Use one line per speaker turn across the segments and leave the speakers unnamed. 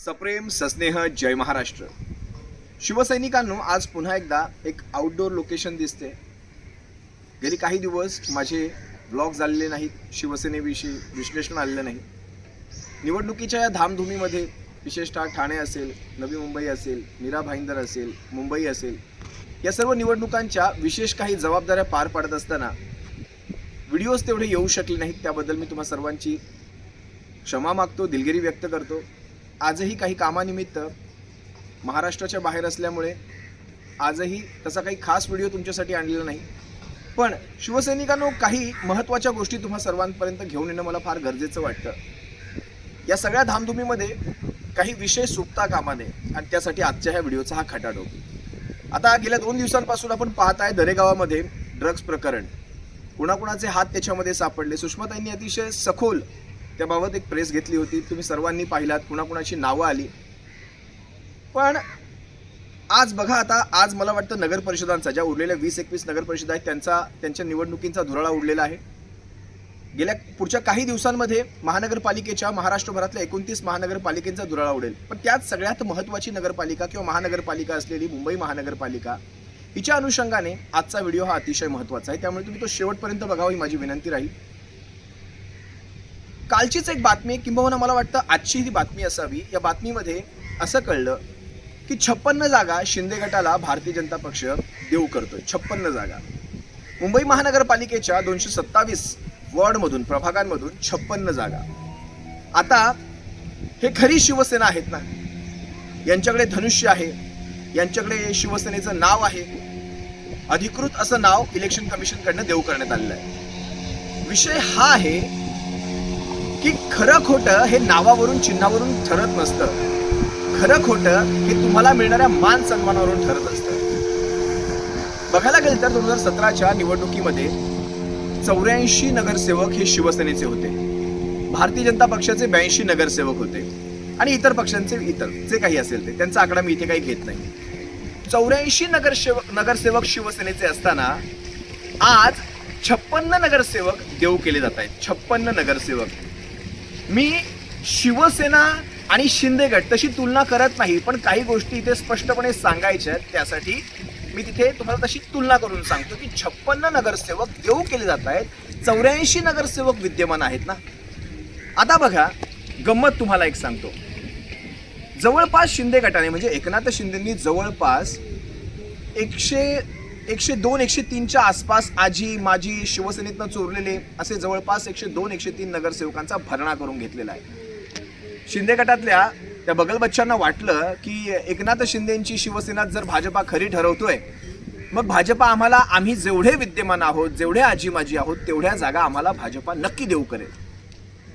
सप्रेम सस्नेह जय महाराष्ट्र. शिवसैनिकांनो आज पुन्हा एकदा एक आउटडोर लोकेशन दिसते. गेली काही दिवस माझे ब्लॉग झालेले नाहीत शिवसेनेविषयी विश्लेषण आलेलं नाही. निवडणुकीच्या या धामधुमीमध्ये विशेषतः ठाणे असेल नवी मुंबई असेल मीरा भाईंदर असेल मुंबई असेल या सर्व निवडणुकांच्या विशेष काही जबाबदाऱ्या पार पाडत असताना व्हिडिओज तेवढे येऊ शकले नाहीत त्याबद्दल मी तुम्हा सर्वांची क्षमा मागतो दिलगिरी व्यक्त करतो. आजही काही कामानिमित्त महाराष्ट्राच्या बाहेर असल्यामुळे आजही तसा काही खास व्हिडिओ तुमच्यासाठी आणलेला नाही. पण शिवसैनिकांनो काही महत्त्वाच्या गोष्टी तुम्हा सर्वांपर्यंत घेऊन येणं मला फार गरजेचं वाटतं. या सगळ्या धामधुमीमध्ये काही विषय सुटता कामा नये आणि त्यासाठी आजच्या ह्या व्हिडिओचा हा खटाटो आता गेल्या दोन दिवसांपासून आपण पाहत आहे दरेगावामध्ये ड्रग्ज प्रकरण. कुणाकुणाचे हात त्याच्यामध्ये सापडले? सुषमाताईंनी अतिशय सखोल त्याबाबत एक प्रेस घेतली होती. तुम्ही सर्वांनी पाहिलात कुणाकुणाची नावं आली. पण आज बघा आता आज मला वाटतं नगर परिषदांचा ज्या उरलेल्या वीस एकवीस नगरपरिषदा आहेत त्यांचा त्यांच्या निवडणुकींचा धुराळा उडलेला आहे. गेल्या पुढच्या काही दिवसांमध्ये महानगरपालिकेच्या महाराष्ट्रभरातल्या एकोणतीस महानगरपालिकेचा धुराळा उडेल. पण त्यात सगळ्यात महत्त्वाची नगरपालिका किंवा महानगरपालिका असलेली मुंबई महानगरपालिका हिच्या अनुषंगाने आजचा व्हिडिओ हा अतिशय महत्त्वाचा आहे. त्यामुळे तुम्ही तो शेवटपर्यंत बघावा ही माझी विनंती राहील. कालचीच एक बातमी किंबहुना मला वाटतं आजची ही बातमी असावी. या बातमीमध्ये असं कळलं की छप्पन्न जागा शिंदे गटाला भारतीय जनता पक्ष देऊ करतोय. छप्पन्न जागा. मुंबई महानगरपालिकेच्या दोनशे सत्तावीस वॉर्डमधून प्रभागांमधून छप्पन्न जागा. आता हे खरी शिवसेना आहेत ना? यांच्याकडे धनुष्य आहे. यांच्याकडे शिवसेनेचं नाव आहे. अधिकृत असं नाव इलेक्शन कमिशनकडनं देऊ करण्यात आलेलं आहे. विषय हा आहे की खरं खोटं हे नावावरून चिन्हावरून ठरत नसतं. खरं खोटं हे तुम्हाला मिळणाऱ्या मान सन्मानावरून ठरत असतं. बघायला गेलं तर दोन हजार सतराच्या निवडणुकीमध्ये चौऱ्याऐंशी नगरसेवक हे शिवसेनेचे होते. भारतीय जनता पक्षाचे ब्याऐंशी नगरसेवक होते. आणि इतर पक्षांचे इतर जे काही असेल ते. त्यांचा आकडा मी इथे काही घेत नाही. चौऱ्याऐंशी नगरसेवक नगरसेवक शिवसेनेचे असताना आज छप्पन्न नगरसेवक देऊ केले जात आहेत. छप्पन्न नगरसेवक. मी शिवसेना आणि शिंदे गट तशी तुलना करत नाही पण काही गोष्टी इथे स्पष्टपणे सांगायच्या आहेत. त्यासाठी मी तिथे तुम्हाला तशी तुलना करून सांगतो की छप्पन्न नगरसेवक देऊ केले जात आहेत. चौऱ्याऐंशी नगरसेवक विद्यमान आहेत ना? आता बघा गंमत तुम्हाला एक सांगतो. जवळपास शिंदे गटाने म्हणजे एकनाथ शिंदेंनी जवळपास एकशे एकशे दोन एकशे तीनच्या आसपास आजी माजी शिवसेनेतनं चोरलेले असे जवळपास एकशे दोन एकशे तीन नगरसेवकांचा भरणा करून घेतलेला आहे. शिंदे गटातल्या त्या बगल बच्चांना वाटलं की एकनाथ शिंदेंची शिवसेना जर भाजपा खरी ठरवतोय मग भाजपा आम्हाला आम्ही जेवढे विद्यमान आहोत जेवढे आजी माजी आहोत तेवढ्या जागा आम्हाला भाजपा नक्की देऊ करेल.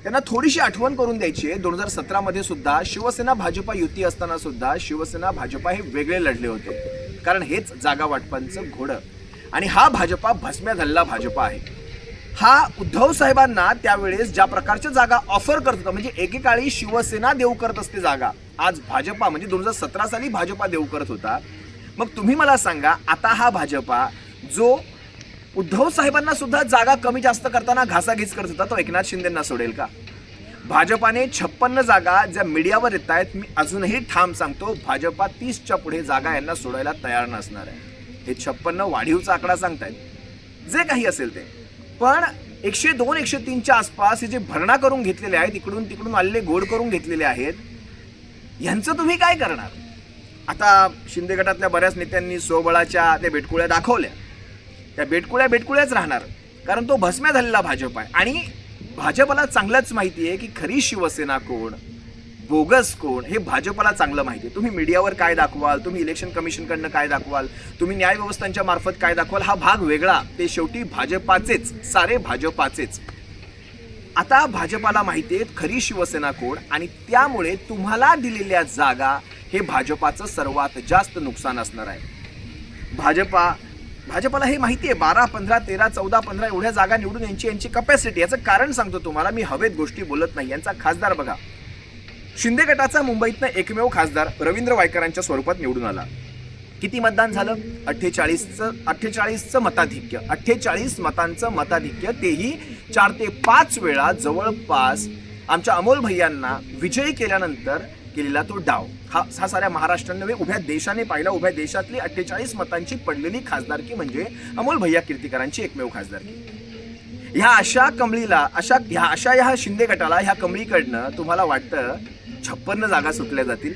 त्यांना थोडीशी आठवण करून द्यायची आहे. दोन हजार सतरामध्ये सुद्धा शिवसेना भाजपा युती असताना सुद्धा शिवसेना भाजपा हे वेगळे लढले होते. कारण हेच जागा वाटपांचं घोडं. आणि हा भाजपा भस्म्या झालेला भाजपा आहे. हा उद्धव साहेबांना त्यावेळेस ज्या प्रकारच्या जागा ऑफर करत होता म्हणजे एकेकाळी शिवसेना देऊ करत असते जागा आज भाजपा म्हणजे दोन हजार सतरा साली भाजपा देऊ करत होता. मग तुम्ही मला सांगा आता हा भाजपा जो उद्धव साहेबांना सुद्धा जागा कमी जास्त करताना घासाघीस करत होता तो एकनाथ शिंदेंना सोडेल का? भाजपाने छप्पन्न जागा ज्या मीडियावर येत आहेत मी अजूनही ठाम सांगतो भाजपा तीसच्या पुढे जागा यांना सोडायला तयार नसणार आहे. हे छप्पन्न वाढीवचा आकडा सांगतायत. जे काही असेल ते. पण एकशे दोन एकशे तीनच्या आसपास हे जे भरणा करून घेतलेले आहेत इकडून तिकडून आलेले गोड करून घेतलेले आहेत यांचं तुम्ही काय करणार? आता शिंदे गटातल्या बऱ्याच नेत्यांनी स्वबळाच्या त्या बेटकुळ्या दाखवल्या. त्या बेटकुळ्या बेटकुळ्याच राहणार. कारण तो भस्म्या झालेला भाजप आहे. आणि भाजपला चांगलंच माहिती आहे की खरी शिवसेना कोण बोगस कोण हे भाजपला चांगलं माहिती आहे तुम्ही मीडियावर काय दाखवाल? तुम्ही इलेक्शन कमिशनकडनं काय दाखवाल? तुम्ही न्यायव्यवस्थांच्या मार्फत काय दाखवाल? हा भाग वेगळा. ते शेवटी भाजपाचेच सारे भाजपाचेच. आता भाजपाला माहिती आहे खरी शिवसेना कोण आणि त्यामुळे तुम्हाला दिलेल्या जागा हे भाजपाचं सर्वात जास्त नुकसान असणार आहे. भाजपा भाजपाला हे माहिती आहे बारा पंधरा तेरा चौदा पंधरा एवढ्या जागा निवडून यांची यांची कपॅसिटी याचं कारण सांगतो तुम्हाला मी हवेत गोष्टी बोलत नाही. यांचा खासदार बघा. शिंदे गटाचा मुंबईतनं एकमेव खासदार रवींद्र वायकरांच्या स्वरूपात निवडून आला. किती मतदान झालं? अठ्ठेचाळीसचं अठ्ठेचाळीसचं मताधिक्य. अठ्ठेचाळीस मतांचं मताधिक्य तेही चार ते पाच वेळा जवळपास आमच्या अमोल भैयांना विजयी केल्यानंतर केलेला तो डाव. हा हा साऱ्या महाराष्ट्राने नव्हे उभ्या देशाने पाहिला. उभ्या देशातली अठ्ठेचाळीस मतांची पडलेली खासदारकी म्हणजे अमोल भैया कीर्तिकरांची एकमेव खासदारकी. ह्या अशा कमळीला अशा ह्या अशा ह्या शिंदे गटाला ह्या कमळीकडनं तुम्हाला वाटतं छप्पन्न जागा सुटल्या जातील?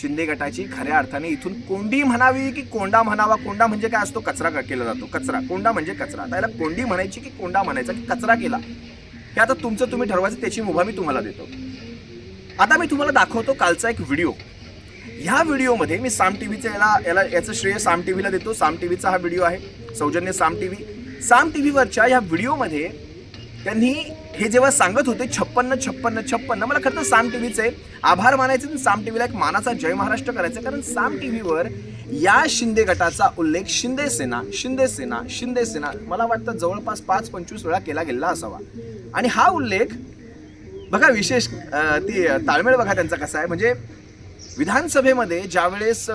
शिंदे गटाची खऱ्या अर्थाने इथून कोंडी म्हणावी की कोंडा म्हणावा? कोंडा म्हणजे काय असतो? कचरा केला जातो. कचरा. कोंडा म्हणजे कचरा. आता याला कोंडी म्हणायची की कोंडा म्हणायचा की कचरा केला? हे आता तुमचं तुम्ही ठरवायचं त्याची मुभा मी तुम्हाला देतो. आता मी तुम्हाला दाखवतो कालचा एक व्हिडिओ. ह्या व्हिडिओमध्ये मी साम टी टीव्हीचा याला याला याचं श्रेय साम टी व्हीला देतो. साम टी व्हीचा हा व्हिडिओ आहे सौजन्य Saam T V Saam T व्हीवरच्या ह्या व्हिडिओमध्ये त्यांनी हे जेव्हा सांगत होते छप्पन्न छप्पन्न छप्पन्न मला खरं तर साम टीव्हीचे आभार मानायचे आणि साम टीव्हीला एक मानाचा जय महाराष्ट्र करायचा कारण साम टी व्हीवर या शिंदे गटाचा उल्लेख शिंदे सेना शिंदे सेना शिंदे सेना मला वाटतं जवळपास पाच पंचवीस वेळा केला गेला असावा. आणि हा उल्लेख बघा विशेष ती ताळमेळ बघा त्यांचा कसा आहे. म्हणजे विधानसभेमध्ये ज्यावेळेस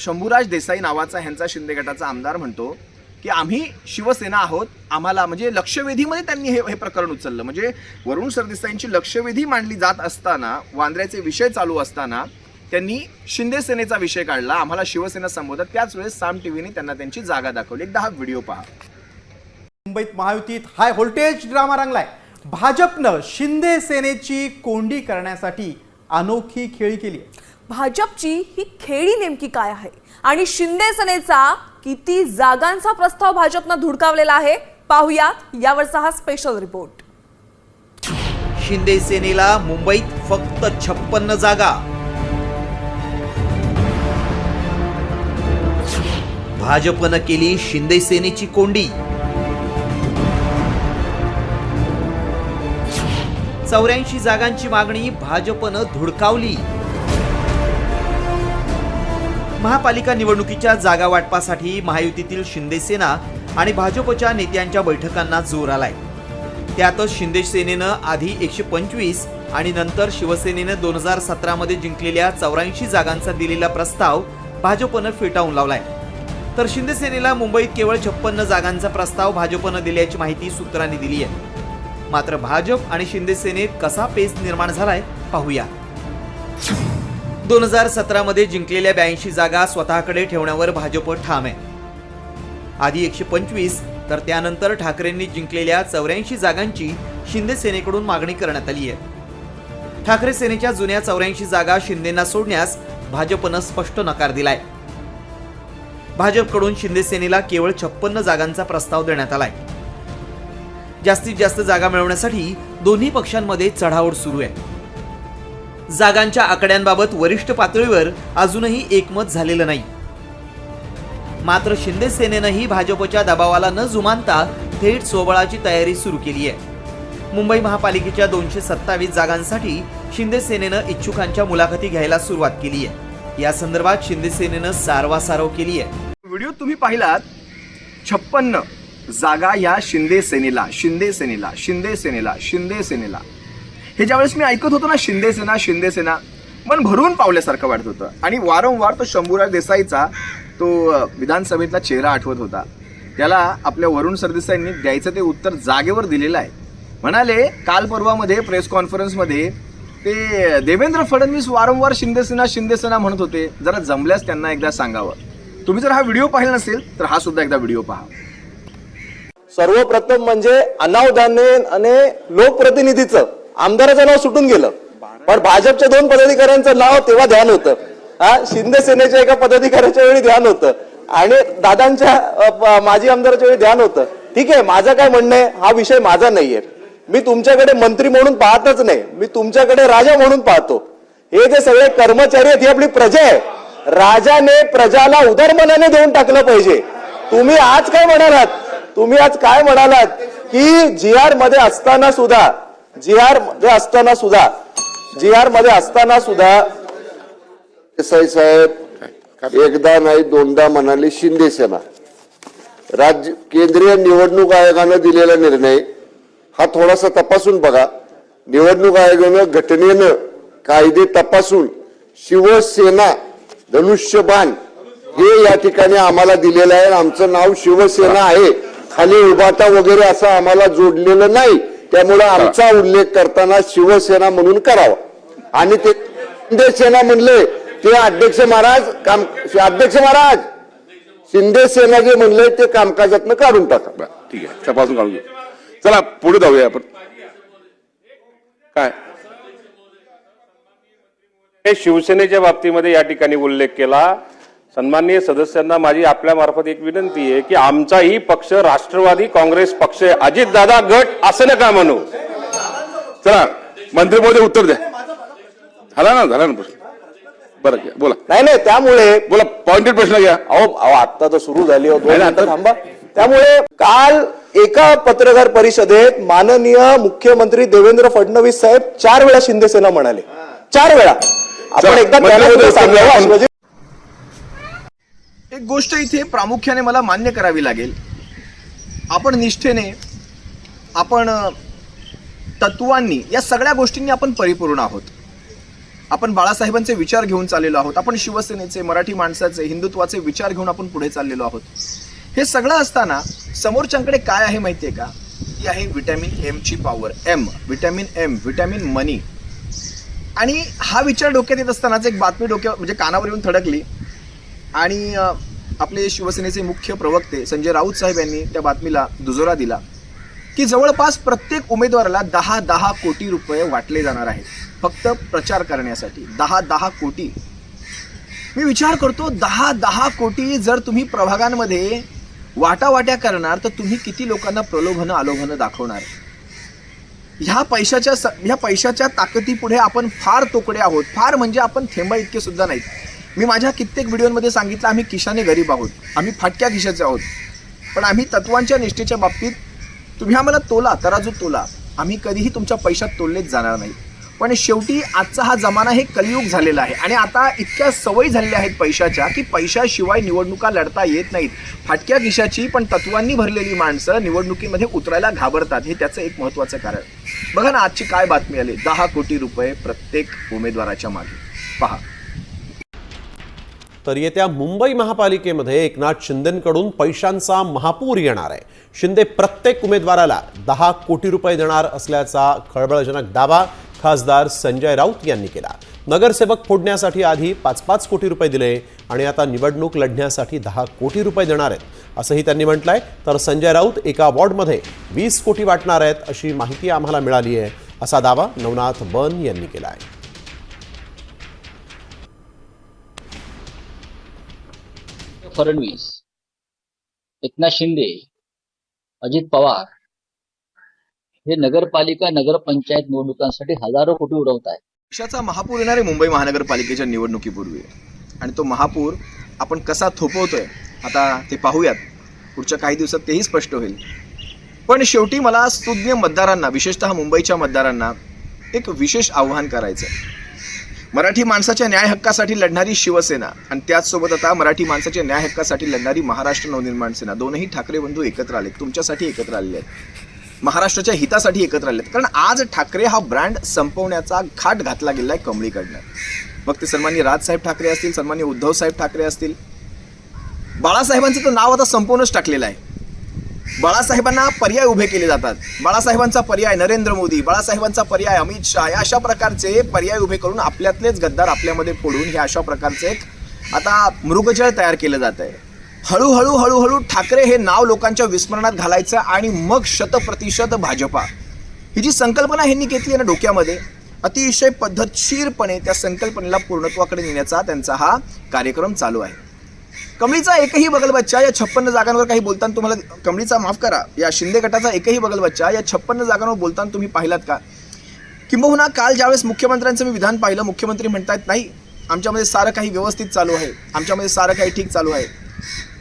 शंभूराज देसाई नावाचा ह्यांचा शिंदे गटाचा आमदार म्हणतो की आम्ही शिवसेना आहोत आम्हाला म्हणजे लक्षवेधीमध्ये त्यांनी हे हे प्रकरण उचललं. म्हणजे वरुण सरदेसाईंची लक्षवेधी मांडली जात असताना वांद्र्याचे विषय चालू असताना त्यांनी शिंदे सेनेचा विषय काढला आम्हाला शिवसेना संबोधत त्याच वेळेस साम टीव्हीने त्यांना त्यांची जागा दाखवली. एकदा हा व्हिडिओ पहा.
मुंबईत महायुतीत हाय व्होल्टेज ड्रामा रंगलाय. भाजपनं शिंदे सेनेची कोंडी करण्यासाठी अनोखी खेळी केली
भाजपची ही खेळी नेमकी काय आहे? आणि शिंदे सेनेचा किती जागांचा प्रस्ताव भाजपनं धुडकावलेला आहे? पाहुयात यावरचा हा स्पेशल रिपोर्ट
शिंदे सेनेला मुंबईत फक्त छप्पन्न जागा. भाजपनं केली शिंदे सेनेची कोंडी. चौऱ्याऐंशी जागांची मागणी भाजपनं धुडकावली. महापालिका निवडणुकीच्या जागा वाटपासाठी महायुतीतील शिंदे सेना आणि भाजपच्या नेत्यांच्या बैठकांना जोर आलाय. त्यातच शिंदे सेनेनं आधी एकशे पंचवीस आणि नंतर शिवसेनेनं दोन हजार सतरामध्ये जिंकलेल्या चौऱ्याऐंशी जागांचा दिलेला प्रस्ताव भाजपनं फेटाळून लावलाय. तर शिंदे सेनेला मुंबईत केवळ छप्पन्न जागांचा प्रस्ताव भाजपनं दिल्याची माहिती सूत्रांनी दिली आहे मात्र भाजप आणि शिंदे सेनेत कसा पेच निर्माण झालाय पाहूया. दोन हजार सतरामध्ये जिंकलेल्या ब्याऐंशी जागा स्वतःकडे ठेवण्यावर भाजप ठाम आहे. आधी एकशे पंचवीस तर त्यानंतर ठाकरेंनी जिंकलेल्या चौऱ्याऐंशी जागांची शिंदे सेनेकडून मागणी करण्यात आली आहे. ठाकरे सेनेच्या जुन्या चौऱ्याऐंशी जागा शिंदेना सोडण्यास भाजपनं स्पष्ट नकार दिलाय. भाजपकडून शिंदे सेनेला केवळ छप्पन्न जागांचा प्रस्ताव देण्यात आलाय. जास्तीत जास्त जागा मिळवण्यासाठी दोन्ही पक्षांमध्ये चढाओढ सुरू आहे. जागांच्या आकड्यांबाबत वरिष्ठ पातळीवर अजूनही एकमत झालेलं नाही. मात्र शिंदे सेनेनंही भाजपच्या दबावाला न जुमानता थेट सोबळाची तयारी सुरू केली आहे. मुंबई महापालिकेच्या दोनशे सत्तावीस जागांसाठी शिंदे सेनेनं इच्छुकांच्या मुलाखती घ्यायला सुरुवात केली आहे. या संदर्भात शिंदे सेनेनं सारवासारव केली आहे.
व्हिडिओ तुम्ही पाहिलात? छप्पन्न. जागा या शिंदे सेनेला शिंदे सेनेला शिंदे सेनेला शिंदे सेनेला. हे ज्यावेळेस मी ऐकत होतो ना शिंदे सेना शिंदे सेना मन भरून पावल्यासारखं वाटत होतं. आणि वारंवार तो शंभूराज देसाईचा तो विधानसभेतला चेहरा आठवत होता. त्याला आपल्या वरुण सरदेसाईंनी द्यायचं ते उत्तर जागेवर दिलेलं आहे. म्हणाले काल परवामध्ये प्रेस कॉन्फरन्समध्ये ते देवेंद्र फडणवीस वारंवार शिंदेसेना शिंदेसेना म्हणत होते. जरा जमल्यास त्यांना एकदा सांगावं. तुम्ही जर हा व्हिडिओ पाहिला नसेल तर हा सुद्धा एकदा व्हिडिओ पहा.
सर्वप्रथम म्हणजे अनावधाने आणि लोकप्रतिनिधीचं आमदाराचं नाव सुटून गेलं. पण भाजपच्या दोन पदाधिकाऱ्यांचं नाव तेव्हा ध्यान होतं. हा शिंदे सेनेच्या एका पदाधिकाऱ्याच्या वेळी ध्यान होतं. आणि दादांच्या माजी आमदाराच्या वेळी ध्यान होतं. ठीक आहे माझं काय म्हणणं आहे? हा विषय माझा नाहीये. मी तुमच्याकडे मंत्री म्हणून पाहतच नाही. मी तुमच्याकडे राजा म्हणून पाहतो. हे जे सगळे कर्मचारी आहेत ही आपली प्रजा आहे. राजाने प्रजाला उदारमनाने देऊन टाकलं पाहिजे. तुम्ही आज काय म्हणालात? तुम्ही आज काय म्हणालात? की जी आरमध्ये असताना सुद्धा जी आरमध्ये असताना सुद्धा जी आरमध्ये असताना सुद्धा
देसाई साहेब एकदा नाही दोनदा म्हणाले शिंदे सेना. राज्य केंद्रीय निवडणूक आयोगानं दिलेला निर्णय हा थोडासा तपासून बघा. निवडणूक आयोगानं घटनेनं कायदे तपासून शिवसेना धनुष्यबाण हे या ठिकाणी आम्हाला दिलेलं आहे. आमचं नाव शिवसेना आहे. खाली उभाटा वगैरे असं आम्हाला जोडलेलं नाही. त्यामुळे आमचा उल्लेख करताना शिवसेना म्हणून करावा. आणि ते शिंदे सेना म्हणले ते अध्यक्ष महाराज काम अध्यक्ष महाराज शिंदे सेना जे म्हणले ते कामकाजातनं काढून टाका.
ठीक आहे. तपासून काढून चला पुढे जाऊया आपण. काय?
हे शिवसेनेच्या बाबतीमध्ये या ठिकाणी उल्लेख केला. सन्माननीय सदस्यांना माझी आपल्या मार्फत एक विनंती आहे की आमचाही पक्ष राष्ट्रवादी काँग्रेस पक्ष आहे. अजितदादा गट असं नका म्हणू.
चला मंत्री महोदय उत्तर द्या. झाला ना झाला ना प्रश्न? बरं घ्या बोला.
नाही नाही त्यामुळे
बोला पॉइंटेड प्रश्न घ्या.
अहो अहो आता तर सुरू झाली हो दोन
नाही,
मिनिटं
आता-
थांबा. त्यामुळे काल एका पत्रकार परिषदेत माननीय मुख्यमंत्री देवेंद्र फडणवीस साहेब चार वेळा शिंदे सेना म्हणाले. चार वेळा. आपण
चला,
एकदा शिवाजी
एक गोष्ट इथे प्रामुख्याने मला मान्य करावी लागेल. आपण निष्ठेने आपण तत्वांनी या सगळ्या गोष्टींनी आपण परिपूर्ण आहोत. आपण बाळासाहेबांचे विचार घेऊन चाललेलो आहोत. आपण शिवसेनेचे मराठी माणसाचे हिंदुत्वाचे विचार घेऊन आपण पुढे चाललेलो आहोत. हे सगळं असताना समोरच्यांकडे काय आहे माहिती आहे का? ती आहे vitamin एमची power M vitamin M vitamin money आणि हा विचार डोक्यात येत असतानाच एक बातमी डोक्या म्हणजे कानावर येऊन थडकली. आणि आपले शिवसेनेचे मुख्य प्रवक्ते संजय राऊत साहेब यांनी त्या बातमीला दुजोरा दिला की जवळपास प्रत्येक उमेदवाराला दहा दहा कोटी रुपये वाटले जाणार आहेत फक्त प्रचार करण्यासाठी. दहा दहा कोटी. मी विचार करतो दहा दहा कोटी जर तुम्ही प्रभागांमध्ये वाटावाट्या करणार तर तुम्ही किती लोकांना प्रलोभनं आलोभनं दाखवणार? ह्या पैशाच्या स- ह्या पैशाच्या ताकदीपुढे आपण फार तोकडे आहोत. फार म्हणजे आपण थेंबा इतके सुद्धा नाहीत. मी माझ्या कित्येक व्हिडिओमध्ये सांगितलं आम्ही किशाने गरीब आहोत आम्ही फाटक्या खिशाचे आहोत. पण आम्ही तत्वांच्या निष्ठेच्या बाबतीत तुम्ही आम्हाला तोला तराजू तोला. आम्ही कधीही तुमच्या पैशात तोललेच जाणार नाही. पण शेवटी आजचा हा जमाना हे कलियुग झालेला आहे. आणि आता इतक्या सवयी झालेल्या आहेत पैशाच्या की पैशाशिवाय निवडणुका लढता येत नाहीत. फाटक्या खिशाची पण तत्वांनी भरलेली माणसं निवडणुकीमध्ये उतरायला घाबरतात हे त्याचं एक महत्त्वाचं कारण. बघा ना आजची काय बातमी आली? दहा कोटी रुपये प्रत्येक उमेदवाराच्या मागे. पहा.
तर येत्या मुंबई महापालिकेमध्ये एकनाथ शिंदेकडून पैशांचा महापूर येणार आहे. शिंदे प्रत्येक उमेदवाराला दहा कोटी रुपये देणार असल्याचा खळबळजनक दावा खासदार संजय राऊत यांनी केला. नगरसेवक फोडण्यासाठी आधी पाच पाच कोटी रुपये दिले आणि आता निवडणूक लढण्यासाठी दहा कोटी रुपये देणार आहेत असंही त्यांनी म्हटलं आहे तर संजय राऊत एका वॉर्डमध्ये वीस कोटी वाटणार आहेत अशी माहिती आम्हाला मिळाली आहे असा दावा नवनाथ बन यांनी केला आहे
फडणवीस एकनाथ शिंदे अजित पवार हे नगरपालिका नगरपंचायत निवडणुकांसाठी हजारो कोटी उडवत आहेत.
पक्षाचा महापूर येणार आहे मुंबई महानगरपालिकेच्या निवडणुकीपूर्वी. आणि तो महापूर आपण कसा थोपवतोय आता ते पाहूयात. पुढच्या काही दिवसात तेही स्पष्ट होईल. पण शेवटी मला सुज्ञ मतदारांना विशेषतः मुंबईच्या मतदारांना एक विशेष आव्हान करायचं आहे. मराठी माणसाच्या न्याय हक्कासाठी लढणारी शिवसेना आणि त्याचसोबत आता मराठी माणसाच्या न्याय हक्कासाठी लढणारी महाराष्ट्र नवनिर्माण सेना. दोनही ठाकरे बंधू एकत्र आलेत. तुमच्यासाठी एकत्र आलेले आहेत. महाराष्ट्राच्या हितासाठी एकत्र आलेत. कारण आज ठाकरे हा ब्रँड संपवण्याचा घाट घातला गेला आहे कमळीकडनं. मग ते सन्मान्य राजसाहेब ठाकरे असतील सन्मान्य उद्धव साहेब ठाकरे असतील. बाळासाहेबांचं तर नाव आता संपवूनच टाकलेलं आहे. बाळासाहेबांना पर्याय उभे केले जातात. बाळासाहेबांचा पर्याय नरेंद्र मोदी बाळासाहेबांचा पर्याय अमित शहा या अशा प्रकारचे पर्याय उभे करून आपल्यातलेच गद्दार आपल्यामध्ये फोडून हे अशा प्रकारचे एक आता मृगजळ तयार केलं जात आहे. हळूहळू हळूहळू ठाकरे हे नाव लोकांच्या विस्मरणात घालायचं आणि मग शतप्रतिशत भाजपा. ही जी संकल्पना ह्यांनी घेतली आहे ना डोक्यामध्ये अतिशय पद्धतशीरपणे त्या संकल्पनेला पूर्णत्वाकडे नेण्याचा त्यांचा हा कार्यक्रम चालू आहे. कमळीचा एकही बगल बच्चा या छप्पन्न जागांवर काही बोलताना तुम्हाला कमळीचा माफ करा. या शिंदे गटाचा एकही बगलबच्चा या छप्पन्न जागांवर बोलताना तुम्ही पाहिलात का? किंबहुना काल ज्यावेळेस मुख्यमंत्र्यांचं मी विधान पाहिलं मुख्यमंत्री म्हणतायत नाही आमच्यामध्ये सारं काही व्यवस्थित चालू आहे. आमच्यामध्ये सारं काही ठीक चालू आहे.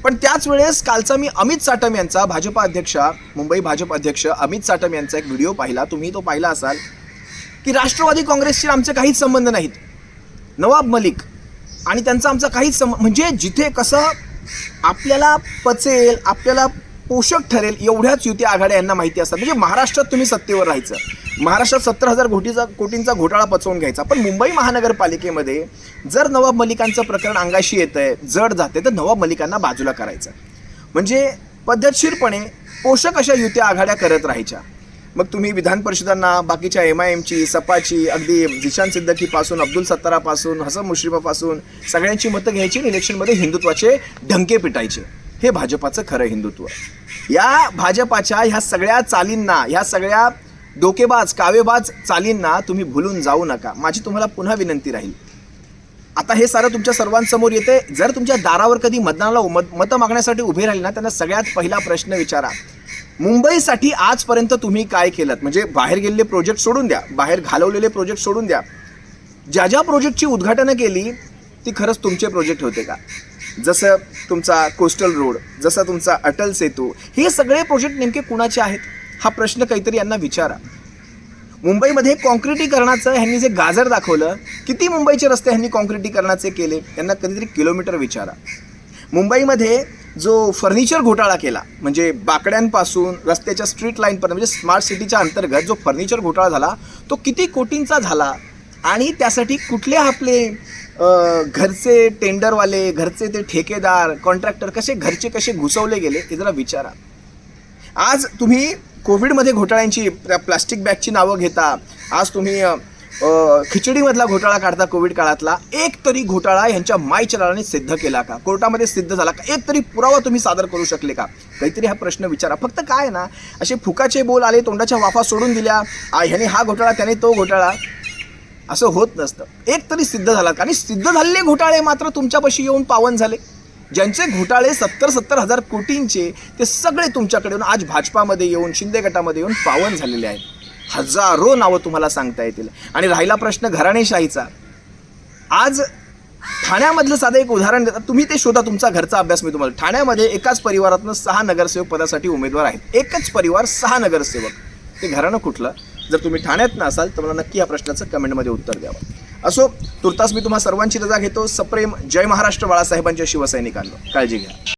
पण त्याच वेळेस कालचा मी अमित साटम यांचा भाजपा अध्यक्ष मुंबई भाजप अध्यक्ष अमित साटम यांचा एक व्हिडिओ पाहिला. तुम्ही तो पाहिला असाल की राष्ट्रवादी काँग्रेसशी आमचे काहीच संबंध नाहीत. नवाब मलिक आणि त्यांचा आमचा काहीच सम म्हणजे जिथे कसं आपल्याला पचेल आपल्याला पोषक ठरेल एवढ्याच युती आघाड्या यांना माहिती असतात. म्हणजे महाराष्ट्रात तुम्ही सत्तेवर राहायचं. महाराष्ट्रात सत्तर हजार कोटीचा कोटींचा घोटाळा पचवून घ्यायचा. पण मुंबई महानगरपालिकेमध्ये जर नवाब मलिकांचं प्रकरण अंगाशी येतं आहे जड जाते तर नवाब मलिकांना बाजूला करायचं. म्हणजे पद्धतशीरपणे पोषक अशा युती आघाड्या करत राहायच्या. मग तुम्ही विधान परिषदांना बाकीच्या एम आय एमची सपाची अगदी जिशान सिद्दकीपासून अब्दुल सत्तारापासून हसन मुश्रीफापासून सगळ्यांची मतं घ्यायची आणि इलेक्शनमध्ये हिंदुत्वाचे ढंके पिटायचे. हे भाजपाचं खरं हिंदुत्व. या भाजपाच्या ह्या सगळ्या चालींना ह्या सगळ्या डोकेबाज कावेबाज चालींना तुम्ही भुलून जाऊ नका. माझी तुम्हाला पुन्हा विनंती राहील. आता हे सारं तुमच्या सर्वांसमोर येते. जर तुमच्या दारावर कधी मतदानाला मत मतं मागण्यासाठी उभे राहिले ना त्यांना सगळ्यात पहिला प्रश्न विचारा. मुंबईसाठी आजपर्यंत तुम्ही काय केलं म्हणजे बाहेर गेलेले प्रोजेक्ट सोडून द्या. बाहेर घालवलेले प्रोजेक्ट सोडून द्या. ज्या ज्या प्रोजेक्टची उद्घाटनं केली ती खरंच तुमचे प्रोजेक्ट होते का? जसं तुमचा कोस्टल रोड जसा तुमचा अटल सेतू हे सगळे प्रोजेक्ट नेमके कुणाचे आहेत? हा प्रश्न काहीतरी यांना विचारा. मुंबईमध्ये कॉन्क्रिटीकरणाचं ह्यांनी जे गाजर दाखवलं किती मुंबईचे रस्ते ह्यांनी कॉन्क्रिटीकरणाचे केले? यांना कधीतरी किलोमीटर विचारा. मुंबईमध्ये जो फर्निचर घोटाळा केला म्हणजे बाकड्यांपासून रस्त्याच्या स्ट्रीट लाईनपर्यंत म्हणजे स्मार्ट सिटीच्या अंतर्गत जो फर्निचर घोटाळा झाला तो किती कोटींचा झाला? आणि त्यासाठी कुठले आपले घरचे टेंडरवाले घरचे ते ठेकेदार कॉन्ट्रॅक्टर कसे घरचे कसे घुसवले गेले ते जरा विचारा. आज तुम्ही कोविडमध्ये घोटाळ्यांची त्या प्लास्टिक बॅगची नावं घेता. आज तुम्ही खिचडीमधला घोटाळा काढता कोविड काळातला. एक तरी घोटाळा यांच्या मायचलाने सिद्ध केला का? कोर्टामध्ये सिद्ध झाला का? एक तरी पुरावा तुम्ही सादर करू शकले का? काहीतरी हा प्रश्न विचारा. फक्त काय आहे ना असे फुकाचे बोल आले तोंडाच्या वाफा सोडून दिल्या. आ, ह्याने हा घोटाळा त्याने तो घोटाळा. असं होत नसतं. एक तरी सिद्ध झाला का? आणि सिद्ध झालेले घोटाळे मात्र तुमच्यापाशी येऊन पावन झाले. ज्यांचे घोटाळे सत्तर सत्तर हजार कोटींचे ते सगळे तुमच्याकडे येऊन आज भाजपामध्ये येऊन शिंदे गटामध्ये येऊन पावन झालेले आहेत. हजारो नावं तुम्हाला सांगता येतील. आणि राहिला प्रश्न घराणेशाहीचा. आज ठाण्यामधलं साधं एक उदाहरण देतात. तुम्ही ते शोधा तुमचा घरचा अभ्यास मी तुम्हाला ठाण्यामध्ये एकाच परिवारातनं सहा नगरसेवक पदासाठी उमेदवार आहेत. एकच परिवार सहा नगरसेवक. ते घराणं कुठलं? जर तुम्ही ठाण्यात असाल तर मला नक्की या प्रश्नाचं कमेंटमध्ये उत्तर द्यावं. असो तुर्तास मी तुम्हा सर्वांची रजा घेतो. सप्रेम जय महाराष्ट्र बाळासाहेबांच्या शिवसैनिकांना. काळजी घ्या.